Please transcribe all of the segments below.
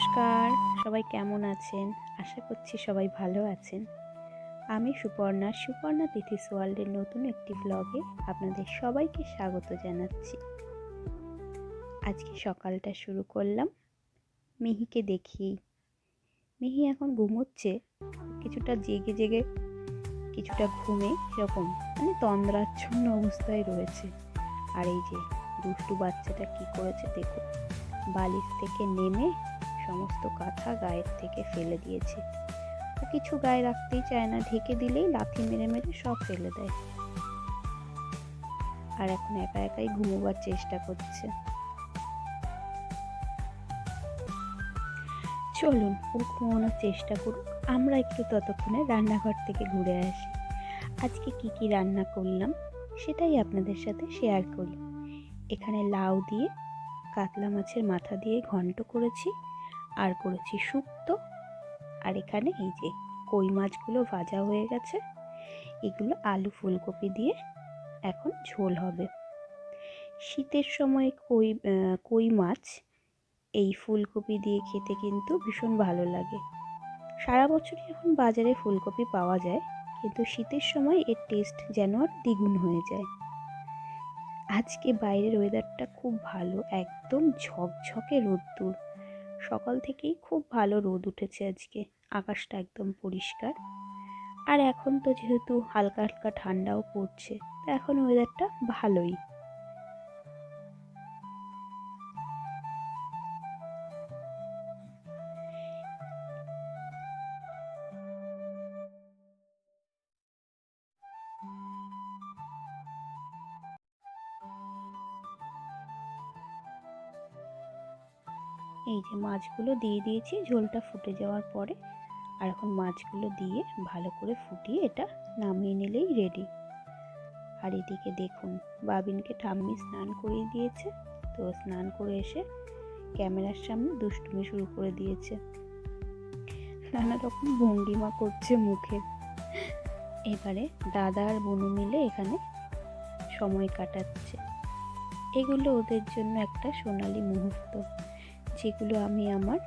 নমস্কার। সবাই কেমন আছেন? আশা করছি সবাই ভালো আছেন। আমি সুপর্ণা। সুপর্ণা তিথিস ওয়ার্ল্ডের নতুন একটি ব্লগে আপনাদের সবাইকে স্বাগত জানাচ্ছি। আজকে সকালটা শুরু করলাম মিহিকে দেখিয়েই মিহি এখন ঘুমোচ্ছে। কিছুটা জেগে জেগে, কিছুটা ঘুমে, এরকম মানে তন্দ্রাচ্ছন্ন অবস্থায় রয়েছে। আর এই যে দুষ্টু বাচ্চাটা কি করেছে দেখো বালিশ থেকে নেমে সমস্ত কাঁথা গায়ের থেকে ফেলে দিয়েছে। ও কিছু গায়ে রাখতেই চায় না, ঢেকে দিলেই লাথি মেরে মেরে সব ফেলে দেয়। আর এখন একা একাই ঘুমোবার চেষ্টা করছে। চলুন, ও ঘুমানোর চেষ্টা করুক। আমরা একটু ততক্ষণে রান্নাঘর থেকে ঘুরে আসি। আজকে কি কি রান্না করলাম, সেটাই আপনাদের সাথে শেয়ার করি। এখানে লাউ দিয়ে, কাতলা মাছের মাথা দিয়ে ঘন্ট করেছি। আর করেছি শুক্তো। আর এখানে এই যে কই মাছগুলো ভাজা হয়ে গেছে, এগুলো আলু ফুলকপি দিয়ে এখন ঝোল হবে। শীতের সময় কই কই মাছ এই ফুলকপি দিয়ে খেতে কিন্তু ভীষণ ভালো লাগে। সারা বছরই এখন বাজারে ফুলকপি পাওয়া যায়, কিন্তু শীতের সময় এর টেস্ট যেন আর দ্বিগুণ হয়ে যায়। আজকে বাইরের ওয়েদারটা খুব ভালো, একদম ঝকঝকে রোদ্দুর। সকাল থেকেই খুব ভালো রোদ উঠেছে আজকে। আকাশটা একদম পরিষ্কার। আর এখন তো যেহেতু হালকা হালকা ঠান্ডাও পড়ছে, তো এখন ওয়েদারটা ভালোই। এই যে মাছগুলো দিয়ে দিয়েছি, ঝোলটা ফুটে যাওয়ার পরে। আর এখন মাছগুলো দিয়ে ভালো করে ফুটিয়ে এটা নামিয়ে নিলেই রেডি আর এদিকে দেখুন, বাবিনকে ঠাম্মি স্নান করিয়ে দিয়েছে। তো স্নান করে এসে ক্যামেরার সামনে দুষ্টুমি শুরু করে দিয়েছে। নানা রকম ভঙ্গিমা করছে মুখে। এবারে দাদা আর বনু মিলে এখানে সময় কাটাচ্ছে। এগুলো ওদের জন্য একটা সোনালি মুহূর্ত। যেগুলো আমি আমার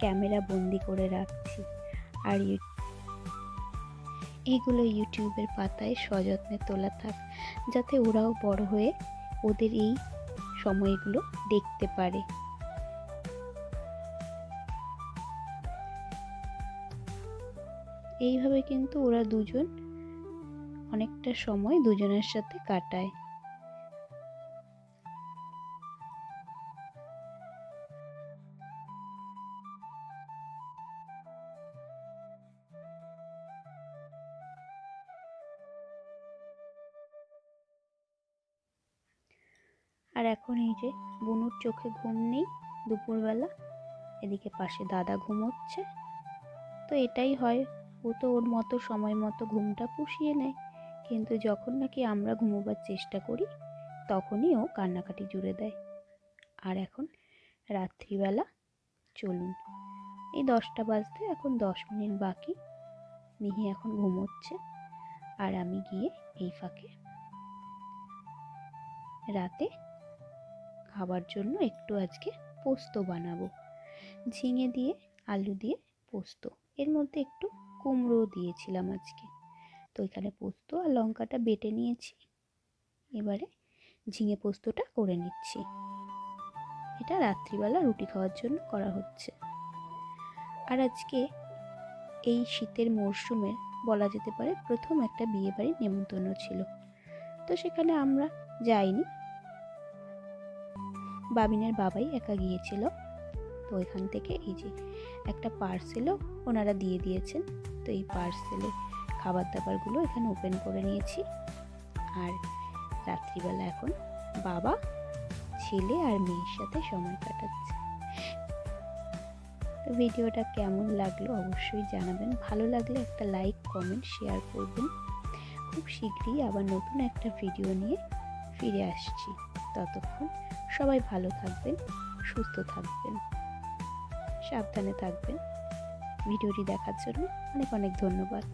ক্যামেরা বন্দি করে রাখছি। আর এগুলো ইউটিউবের পাতায় সযত্নে তোলা থাক, যাতে ওরাও বড় হয়ে ওদের এই সময়গুলো দেখতে পারে। এইভাবে কিন্তু ওরা দুজন অনেকটা সময় দুজনের সাথে কাটায়। আর এখন এই যে বনুর চোখে ঘুম নেই দুপুরবেলা, এদিকে পাশে দাদা ঘুমোচ্ছে। তো এটাই হয়, ও তো ওর মতো সময় মতো ঘুমটা পুষিয়ে নেয়। কিন্তু যখন নাকি আমরা ঘুমোবার চেষ্টা করি, তখনই ও কান্নাকাটি জুড়ে দেয়। আর এখন রাত্রিবেলা চলুন, এই দশটা বাজতে এখন দশ মিনিট বাকি। মিহি এখন ঘুমোচ্ছে আর আমি গিয়ে এই ফাঁকে রাতে খাবার জন্য একটু আজকে পোস্ত বানাবো। ঝিঙে দিয়ে, আলু দিয়ে পোস্ত। এর মধ্যে একটু কুমড়ো দিয়েছিলাম আজকে। তো এখানে পোস্ত আর লঙ্কাটা বেটে নিয়েছি। এবারে ঝিঙে পোস্তটা করে নিচ্ছি। এটা রাত্রিবেলা রুটি খাওয়ার জন্য করা হচ্ছে। আর আজকে এই শীতের মরশুমে বলা যেতে পারে প্রথম একটা বিয়েবাড়ির নেমন্তন্ন ছিল। তো সেখানে আমরা যাইনি। বাবিনের বাবাই একা গিয়েছিল। তো এখান থেকে এই যে একটা পার্সেলও ওনারা দিয়ে দিয়েছেন। তো এই পার্সেলে খাবার দাবারগুলো এখানে ওপেন করে নিয়েছি। আর রাত্রিবেলা এখন বাবা, ছেলে আর মেয়ের সাথে সময় কাটাচ্ছে। তো ভিডিওটা কেমন লাগল অবশ্যই জানাবেন। ভালো লাগলে একটা লাইক কমেন্ট শেয়ার করবেন। খুব শীঘ্রই আবার নতুন একটা ভিডিও নিয়ে ফিরে আসছি। ততক্ষণ সবাই ভালো থাকবেন সুস্থ থাকবেন সাবধানে থাকবেন। ভিডিওটি দেখার জন্য অনেক অনেক ধন্যবাদ।